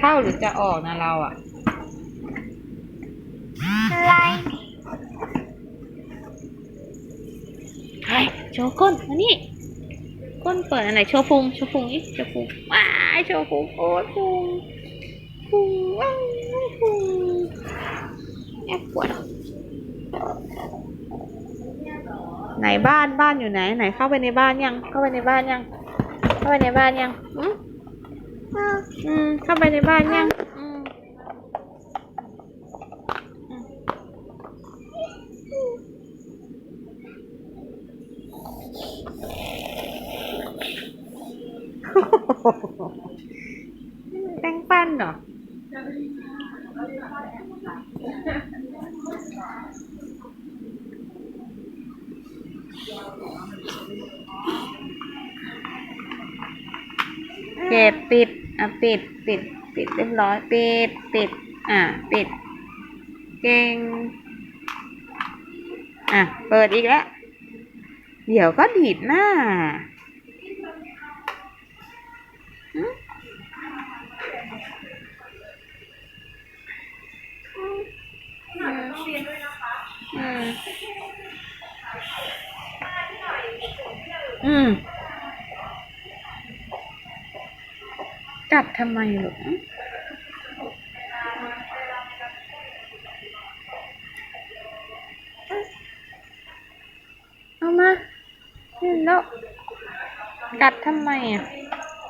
เข้าหรือจะออกนะเราอะอะไรใช่โชว์ก้นมานี่ก้นเปิดอันไหนโชว์พุงโชว์พุงนี่โชว์พุงว้ายโชว์พุงโอ้ยพุงพุงว้าวพุงแอบปวดไหนบ้านบ้านอยู่ไหนไหนเข้าไปในบ้านยังเข้าไปในบ้านยังเข้าไปในบ้านยังอืมอ้าว อืมเข้าไปในบ้านยังอืมอืมแป้งปั้นเหรอ เก็บปิดอะปิดปิด ปิดเรียบร้อย ปิดปิด อะปิด เก่ง อะ เปิดอีกแล้ว เดี๋ยวก็ดีดหน้าอืม อืม กัดทำไมหรอเอามาเห็นแล้วกัดทำไมอะ